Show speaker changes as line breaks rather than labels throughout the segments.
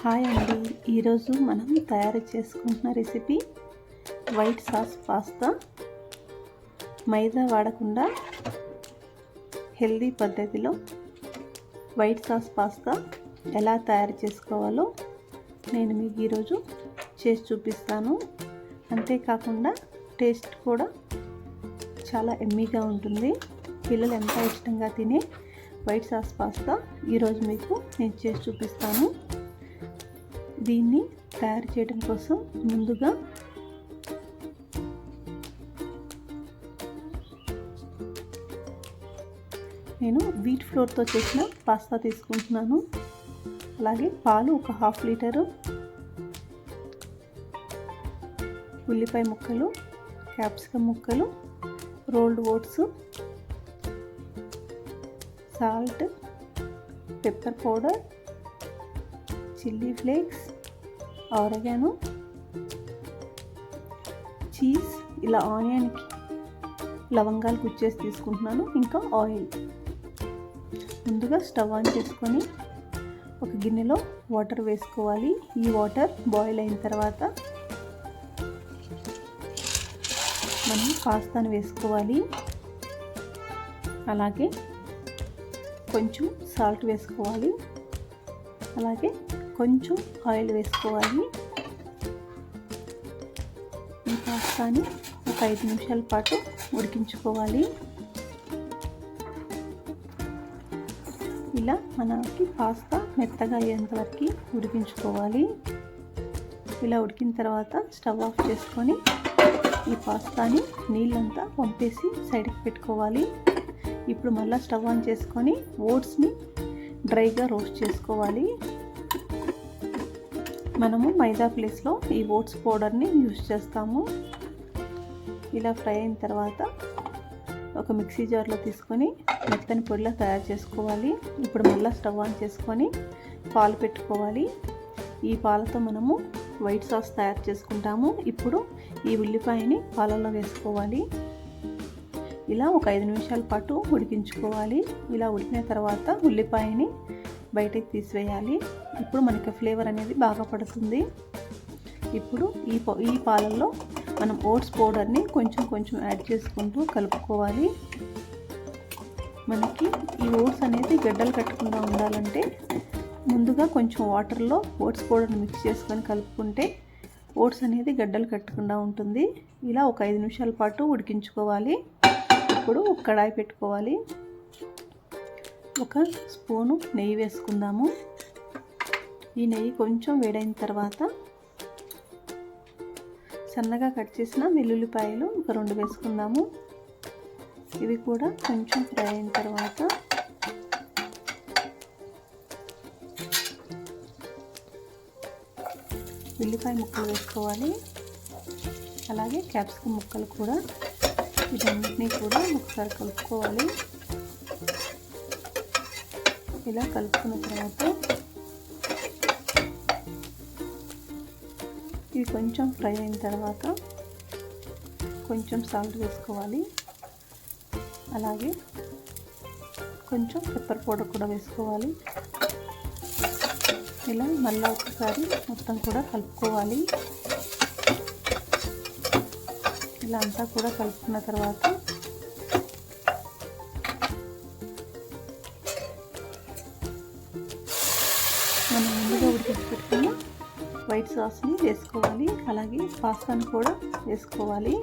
Hi అండి. ఈరోజు మనం తయారు చేసుకుంటున్న recipe white sauce pasta. Maida వాడకుండా హెల్దీ పద్ధతిలో వైట్ సాస్ పాస్తా ఎలా తయారు చేసుకోవాలో నేను మీకు ఈరోజు చేసి చూపిస్తాను. అంతేకాకుండా టేస్ట్ కూడా చాలా ఎమ్మీగా ఉంటుంది. పిల్లలు ఎంత ఇష్టంగా తినే వైట్ సాస్ పాస్తా ఈరోజు మీకు నేను చేసి చూపిస్తాను. దీన్ని తయారు చేయడం కోసం ముందుగా నేను వీట్ ఫ్లోర్తో చేసిన పాస్తా తీసుకుంటున్నాను. అలాగే పాలు ఒక హాఫ్ లీటరు. ఉల్లిపాయ ముక్కలు క్యాప్సికమ్ ముక్కలు rolled oats salt pepper powder chilli flakes oregano cheese ఇలా ఆనియన్కి లవంగాలు కుచ్చేసి తీసుకుంటున్నాను ఇంకా ఆయిల్. ముందుగా స్టవ్ ఆన్ చేసుకొని ఒక గిన్నెలో వాటర్ వేసుకోవాలి. ఈ వాటర్ బాయిల్ అయిన తర్వాత మనం పాస్తాను వేసుకోవాలి. అలాగే కొంచెం సాల్ట్ వేసుకోవాలి. అలాగే కొంచెం ఆయిల్ వేసుకోవాలి. ఈ పాస్తాని ఒక ఐదు నిమిషాల పాటు ఉడికించుకోవాలి. ఇలా మనకి పాస్తా మెత్తగా అయ్యేంతవరకు ఉడికించుకోవాలి. ఇలా ఉడికిన తర్వాత స్టవ్ ఆఫ్ చేసుకొని ఈ పాస్తాని నీళ్ళంతా పంపేసి సైడ్కి పెట్టుకోవాలి. ఇప్పుడు మళ్ళీ స్టవ్ ఆన్ చేసుకొని ఓట్స్ని డ్రైగా రోస్ట్ చేసుకోవాలి. మనము మైదా ప్లేస్లో ఈ ఓట్స్ పౌడర్ని యూజ్ చేస్తాము. ఇలా ఫ్రై అయిన తర్వాత ఒక మిక్సీ జార్లో తీసుకొని మెత్తని పొడిలా తయారు చేసుకోవాలి. ఇప్పుడు మళ్ళీ స్టవ్ ఆన్ చేసుకొని పాలు పెట్టుకోవాలి. ఈ పాలతో మనము వైట్ సాస్ తయారు చేసుకుంటాము. ఇప్పుడు ఈ ఉల్లిపాయని పాలలో వేసుకోవాలి. ఇలా ఒక ఐదు నిమిషాల పాటు ఉడికించుకోవాలి. ఇలా ఉడికిన తర్వాత ఉల్లిపాయని బయటకు తీసివేయాలి. ఇప్పుడు మనకి ఫ్లేవర్ అనేది బాగా పడుతుంది. ఇప్పుడు ఈ ఈ పాలల్లో మనం ఓట్స్ పౌడర్ని కొంచెం కొంచెం యాడ్ చేసుకుంటూ కలుపుకోవాలి. మనకి ఈ ఓట్స్ అనేది గడ్డలు కట్టకుండా ఉండాలంటే ముందుగా కొంచెం వాటర్లో ఓట్స్ పౌడర్ని మిక్స్ చేసుకొని కలుపుకుంటే ఓట్స్ అనేది గడ్డలు కట్టకుండా ఉంటుంది. ఇలా ఒక ఐదు నిమిషాల పాటు ఉడికించుకోవాలి. ఇప్పుడు ఒక కడాయి పెట్టుకోవాలి. ఒక స్పూను నెయ్యి వేసుకుందాము. ఈ నెయ్యి కొంచెం వేడైన తర్వాత సన్నగా కట్ చేసిన వెల్లుల్లిపాయలు ఒక రెండు వేసుకుందాము. ఇవి కూడా కొంచెం ఫ్రై అయిన తర్వాత ఉల్లిపాయ ముక్కలు వేసుకోవాలి. అలాగే క్యాప్సికమ్ ముక్కలు కూడా వీటన్నిటినీ కూడా ఒకసారి కలుపుకోవాలి ఇలా కలుపుకున్న తర్వాత ఇవి కొంచెం ఫ్రై అయిన తర్వాత కొంచెం సాల్ట్ వేసుకోవాలి. అలాగే కొంచెం పెప్పర్ పౌడర్ కూడా వేసుకోవాలి. ఇలా మళ్ళీ ఒకసారి మొత్తం కూడా కలుపుకోవాలి. ఇలా అంతా కూడా కలుపుకున్న తర్వాత మనం ముందుగా ఉడికించి పెట్టుకున్న వైట్ సాస్ని వేసుకోవాలి. అలాగే పాస్తాను కూడా వేసుకోవాలి.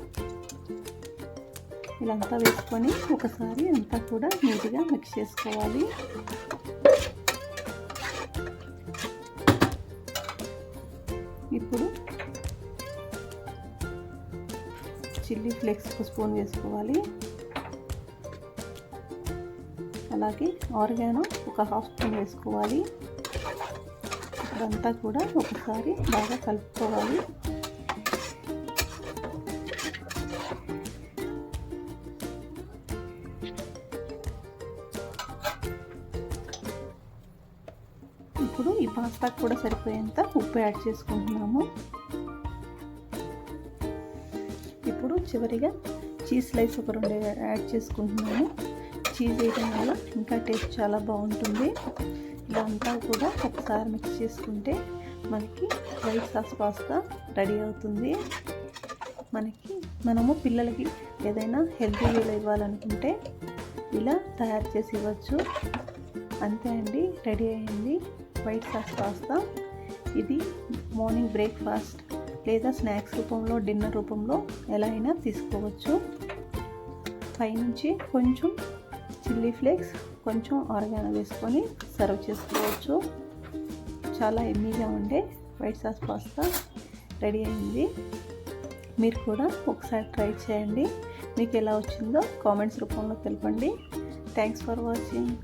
ఇలాంతా వేసుకొని ఒకసారి అంతా కూడా నీట్గా మిక్స్ చేసుకోవాలి. ఇప్పుడు చిల్లీ ఫ్లేక్స్ ఒక స్పూన్ వేసుకోవాలి. అలాగే ఆర్గానో ఒక హాఫ్ స్పూన్ వేసుకోవాలి. ఇదంతా కూడా ఒకసారి బాగా కలుపుకోవాలి. ఇప్పుడు ఈ పాస్తాకు కూడా సరిపోయేంత ఉప్పు యాడ్ చేసుకుంటున్నాము. ఇప్పుడు చివరిగా చీజ్ స్లైస్ ఒక రెండు యాడ్ చేసుకుంటున్నాము చీజ్ వేయడం వల్ల ఇంకా టేస్ట్ చాలా బాగుంటుంది. ఇదంతా కూడా ఒకసారి మిక్స్ చేసుకుంటే మనకి వైట్ సాస్ పాస్తా రెడీ అవుతుంది. మనకి మనము పిల్లలకి ఏదైనా హెల్తీ వీలు ఇవ్వాలనుకుంటే ఇలా తయారు చేసి ఇవ్వచ్చు. అంతే అండి రెడీ అయింది వైట్ సాస్ పాస్తా. ఇది మార్నింగ్ బ్రేక్ఫాస్ట్. లేదా స్నాక్స్ రూపంలో డిన్నర్ రూపంలో ఎలా అయినా తీసుకోవచ్చు. పైనుంచి కొంచెం చిల్లీ ఫ్లేక్స్ కొంచెం ఆరగాన వేసుకొని సర్వ్ చేసుకోవచ్చు. చాలా ఎమ్మీగా ఉండే వైట్ సాస్ పాస్తా రెడీ అయింది. మీరు కూడా ఒకసారి ట్రై చేయండి. మీకు ఎలా వచ్చిందో కామెంట్స్ రూపంలో తెలపండి. Thanks for watching.